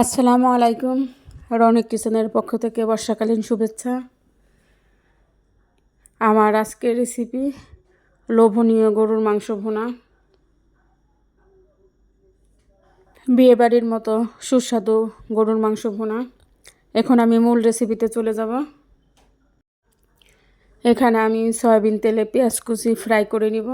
আসসালামু আলাইকুম। রনিক কিচেনের পক্ষ থেকে বর্ষাকালীন শুভেচ্ছা। আমার আজকের রেসিপি লোভনীয় গরুর মাংস ভুনা। বিয়েবাড়ির মতো সুস্বাদু গরুর মাংস ভুনা। এখন আমি মূল রেসিপিতে চলে যাব। এখানে আমি সয়াবিন তেলে পেঁয়াজ কুচি ফ্রাই করে নিব।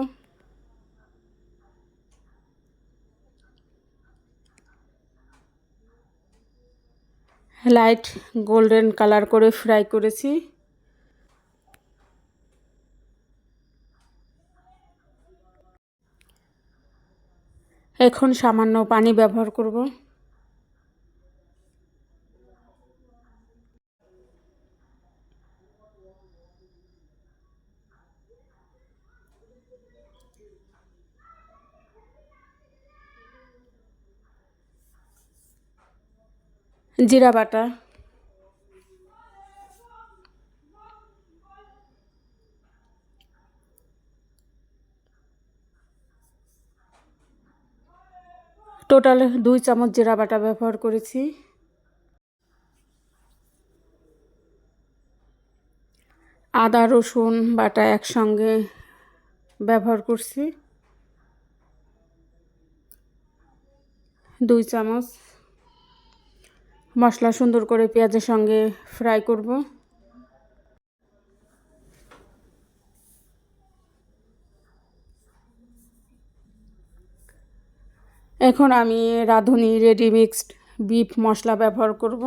লাইট গোল্ডেন কালার করে ফ্রাই করেছি। এখন সামান্য পানি ব্যবহার করব। জিরা বাটা। টোটাল দুই চামচ জিরা বাটা ব্যবহার করেছি। আদা, রসুন বাটা একসঙ্গে ব্যবহার করছি। দুই চামচ মশলা সুন্দর করে পেঁয়াজের সঙ্গে ফ্রাই করব। এখন আমি রাঁধুনি রেডি মিক্সড বিফ মশলা ব্যবহার করব।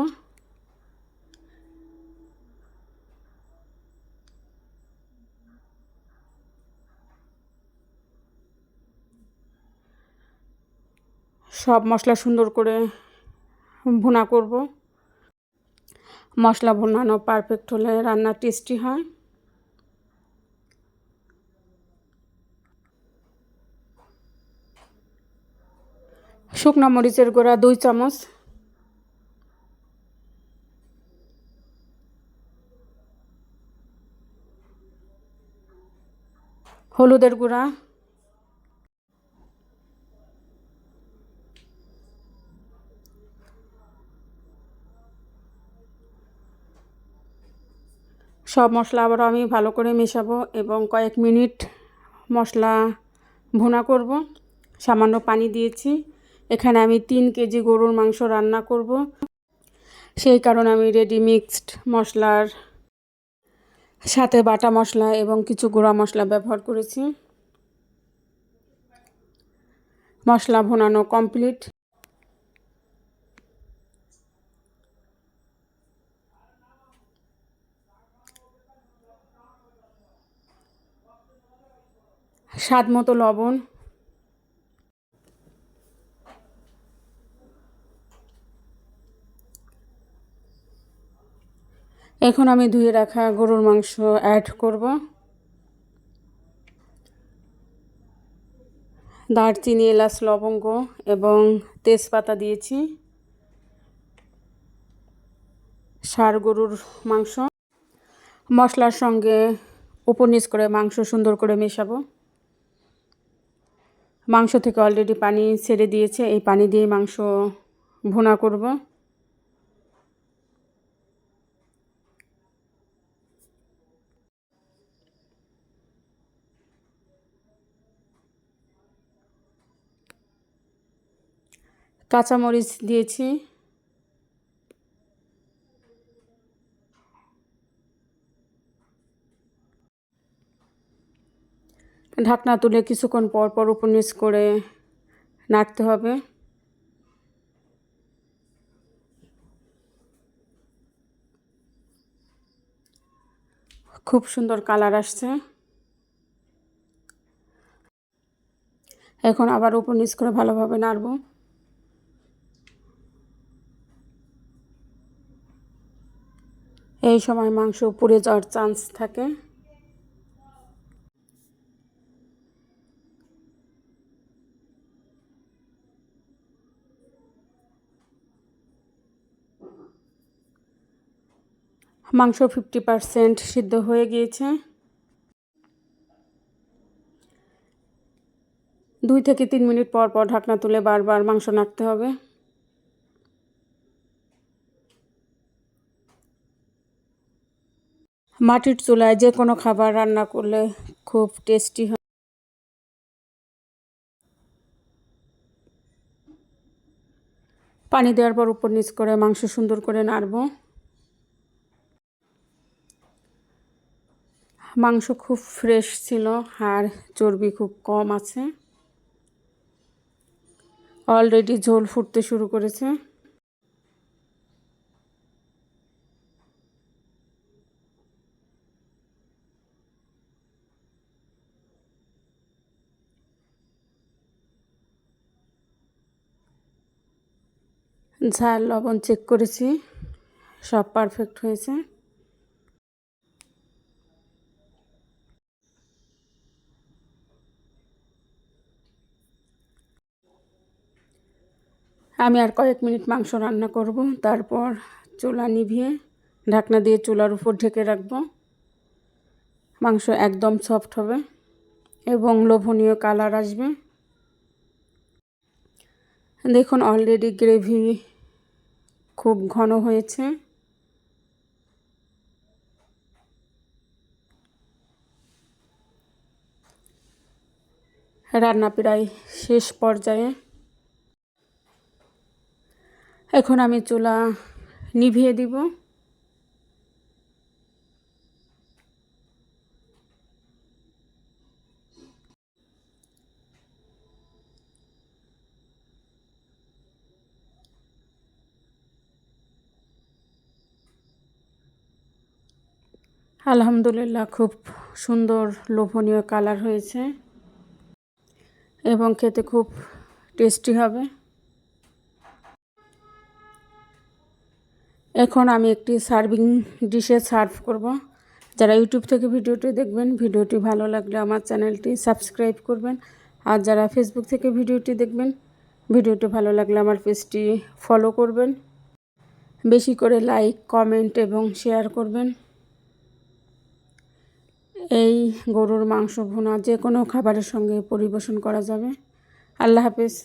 সব মশলা সুন্দর করে ভুনা করব। মশলা ভুনানো পারফেক্ট হলে রান্না টেস্টি হয়। শুকনো মরিচের গুঁড়া দুই চামচ। হলুদের গুঁড়া সব মশলা আবার আমি ভালো করে মেশাবো এবং কয়েক মিনিট মশলা ভুনা করব। সামান্য পানি দিয়েছি। এখানে আমি তিন কেজি গরুর মাংস রান্না করব। সেই কারণে আমি রেডি মিক্সড মশলার সাথে বাটা মশলা এবং কিছু গুঁড়া মশলা ব্যবহার করেছি। মশলা ভুনানো কমপ্লিট স্বাদ মতো লবণ। এখন আমি ধুয়ে রাখা গরুর মাংস অ্যাড করব। দারচিনি, এলাচ, লবঙ্গ এবং তেজপাতা দিয়েছি। ষাঁড় গরুর মাংস। মশলার সঙ্গে উপর নিচ করে মাংস সুন্দর করে মেশাবো। মাংস থেকে অলরেডি পানি ছেড়ে দিয়েছে। এই পানি দিয়ে মাংস ভুনা করব। কাঁচামরিচ দিয়েছি। ঢাকনা তুলে কিছুক্ষণ পর পর উপর নিচ করে নাড়তে হবে। খুব সুন্দর কালার আসছে। এখন আবার উপর নিচ করে ভালোভাবে নাড়ব। এই সময় মাংস পুড়ে যাওয়ার চান্স থাকে। মাংস ফিফটি পারসেন্ট সিদ্ধ হয়ে গিয়েছে। দুই থেকে তিন মিনিট পর পর ঢাকনা তুলে বারবার মাংস নাড়তে হবে। মাটির চুলায় যে কোনো খাবার রান্না করলে খুব টেস্টি হয়। পানি দেওয়ার পর উপর নিচ করে মাংস সুন্দর করে নাড়বো। মাংস খুব ফ্রেশ ছিল আর চর্বি খুব কম আছে। অলরেডি ঝোল ফুটতে শুরু করেছে। ঝাল লবণ চেক করেছি, সব পারফেক্ট হয়েছে। আমি আর কয়েক মিনিট মাংস রান্না করব, তারপর চুলা নিভিয়ে ঢাকনা দিয়ে চুলার উপর ঢেকে রাখব। মাংস একদম সফট হবে এবং লোভনীয় কালার আসবে। দেখুন অলরেডি গ্রেভি খুব ঘন হয়েছে। রান্না প্রায় শেষ পর্যায়ে এখন আমি চুলা নিভিয়ে দিব। আলহামদুলিল্লাহ, খুব সুন্দর লোভনীয় কালার হয়েছে এবং খেতে খুব টেস্টি হবে। এখন আমি একটি সার্ভিং ডিশে সার্ভ করব। যারা ইউটিউব থেকে ভিডিওটি দেখবেন, ভিডিওটি ভালো লাগলে আমার চ্যানেলটি সাবস্ক্রাইব করবেন। আর যারা ফেসবুক থেকে ভিডিওটি দেখবেন, ভিডিওটি ভালো লাগলে আমার পেজটি ফলো করবেন। বেশি করে লাইক, কমেন্ট এবং শেয়ার করবেন। এই গরুর মাংস ভুনা যে কোনো খাবারের সঙ্গে পরিবেশন করা যাবে। আল্লাহ হাফেজ।